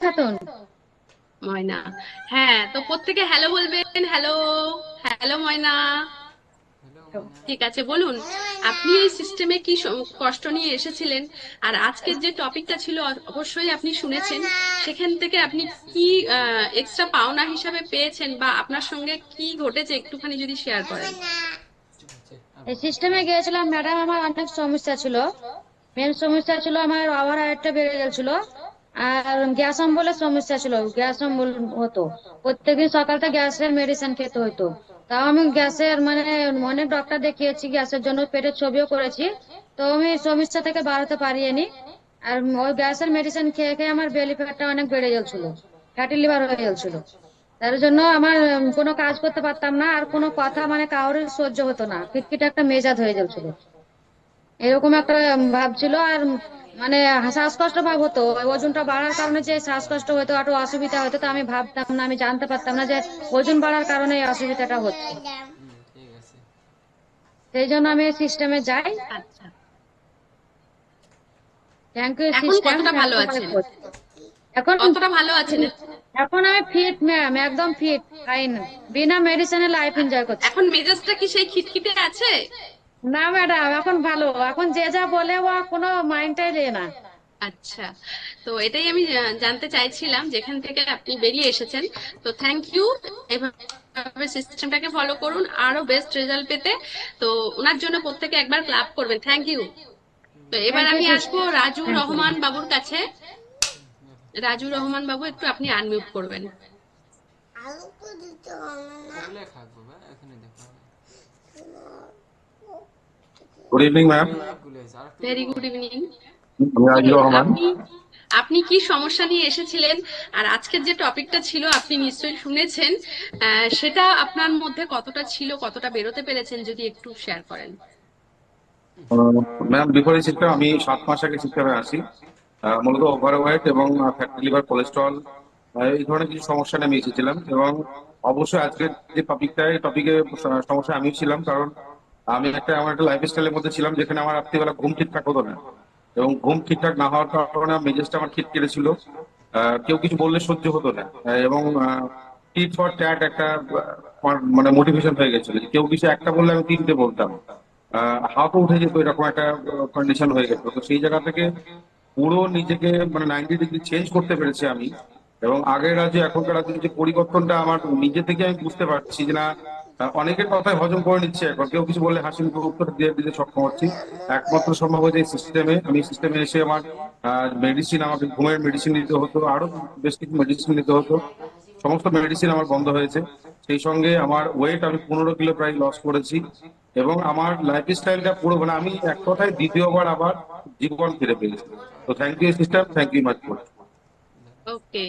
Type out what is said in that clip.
খাতুন ময়না। হ্যাঁ তো প্রত্যেকে হ্যালো বলবেন হ্যালো হ্যালো ময়না। ঠিক আছে বলুন আপনি এই সিস্টেমে কি কষ্ট নিয়ে এসেছিলেন? আর আজকের যে টপিকটা ছিল অবশ্যই আপনি শুনেছেন। সেখান থেকে আপনি কি এক্সট্রা পাওনা হিসাবে পেয়েছেন বা আপনার সঙ্গে কি ঘটেছে? একটুখানি যদি শেয়ার করেন। এই সিস্টেমে গিয়েছিলাম ম্যাডাম আমার অনেক সমস্যা ছিল। মেন সমস্যা ছিল আমার ওভার হাইটটা বেড়ে গেছিল আর গ্যাস অম্বলের সমস্যা ছিল, গ্যাস অম্বল হতো। প্রত্যেকদিন সকালটা গ্যাসের মেডিসিন খেতে হতো তাও আমি গ্যাসের মানে অনেক ডক্টর দেখিয়েছি, গ্যাসের জন্য পেটের ছবিও করেছি। তো আমি সমস্যা থেকে বার হতে পারিনি আর ওই গ্যাসের মেডিসিন খেয়ে খেয়ে আমার বেলি ফ্যাটটা অনেক বেড়ে যাচ্ছিল ফ্যাটি লিভার হয়ে যাচ্ছিল তার জন্য আমার কোনো কাজ করতে পারতাম না, আর কোনো কথা মানে কারোর সহ্য হতো না। খিটখিটে একটা মেজাজ হয়ে যাচ্ছিল এরকম একটা ভাব ছিল। আর মানে শ্বাসকষ্ট ভাব হতো ওজনটা বাড়ার কারণে যে শ্বাসকষ্ট হতো একটু অসুবিধা হতো তো আমি ভাবতাম না আমি জানতে পারতাম না যে ওজন বাড়ার কারণে এই অসুবিধাটা হচ্ছে। সেই জন্য আমি সিস্টেমে যাই। থ্যাংক ইউ এখন সিস্টেম ভালো আছেন? এখন কতটা ভালো আছেন? এখন আমি ফিট ম্যাম একদম ফিট ফাইন বিনা মেডিসিনে লাইফ এনজয় করছি। এখন মেজাজটা কি সেই খিটখিটে আছে? না ম্যাডাম এখন ভালো। এখন যে যা বলে ও কোনো মাইন্ডটাই দেয় না। আচ্ছা। তো এটাই আমি জানতে চাইছিলাম যেখান থেকে আপনি বেরিয়ে এসেছেন। তো থ্যাংক ইউ এভাবে সিস্টেমটাকে ফলো করুন আরও বেস্ট রেজাল্ট পেতে। তো ওনার জন্য প্রত্যেকে একবার ক্লাব করবেন। থ্যাংক ইউ তো এবার আমি আসব রাজু রহমান বাবুর কাছে। রাজু রহমান বাবু একটু আপনি আনমিউট করবেন। তাহলে খাব বা? এখানে দেখো। Good evening ma'am very good evening আপনি কি সমস্যা নিয়ে এসেছিলেন? আর আজকের যে টপিকটা ছিল আপনি নিশ্চয়ই শুনেছেন সেটা আপনার মধ্যে কতটা ছিল কতটা বেরোতে পেরেছেন যদি একটু শেয়ার করেন। ম্যাম বিপরীত সিস্টেম আমি সাত মাস আগে সিস্টেমে আসি মূলত ওভার ওয়েট এবং ফ্যাটি লিভার কোলেস্ট্রল এই ধরনের কিছু সমস্যা নিয়ে আমি এসেছিলাম। এবং অবশ্যই আজকের যে টপিকটাই টপিকে সমস্যা আমি ছিলাম। কারণ আমি একটা, আমার একটা লাইফ স্টাইলের মধ্যে ছিলাম যেখানে আমার রাত্রিবেলা ঘুম ঠিকঠাক হতো না। এবং ঘুম ঠিকঠাক না হওয়ার কারণে মেজাজটা আমার খিটকেটে ছিল কেউ কিছু বললে সহ্য হতো না। এবং টিট ফর ট্যাট একটা মানে মোটিভেশন হয়ে গেছিল কেউ কিছু একটা বললে আমি তিনটে বলতাম। হাফ উঠে যেত, এরকম একটা কন্ডিশন হয়ে গেছে তো সেই জায়গা থেকে পুরো নিজেকে মানে নাইনটি ডিগ্রি চেঞ্জ করতে পেরেছি আমি। এবং আগের রাজ্যে, এখনকার রাজ্যে যে পরিবর্তনটা আমার নিজে থেকে আমি বুঝতে পারছি যে না অনেকের কথাই হজম করে নিচ্ছে এখন। কেউ কিছু বললে হাসি মুখে উত্তর দিয়ে দিতে সক্ষম হচ্ছি। একমাত্র সম্ভব হয়েছে এই সিস্টেমে আমি সিস্টেমে এসে আমার মেডিসিন আমাকে ঘুমের মেডিসিন নিতে হতো। আরও বেশ কিছু মেডিসিন নিতে হতো। সমস্ত মেডিসিন আমার বন্ধ হয়েছে। সেই সঙ্গে আমার ওয়েট আমি পনেরো কিলো প্রায় লস করেছি। এবং আমার লাইফ স্টাইলটা পুরো মানে আমি এক কথায় দ্বিতীয়বার আবার জীবন ফিরে পেয়েছি। তো thank you sister thank you much okay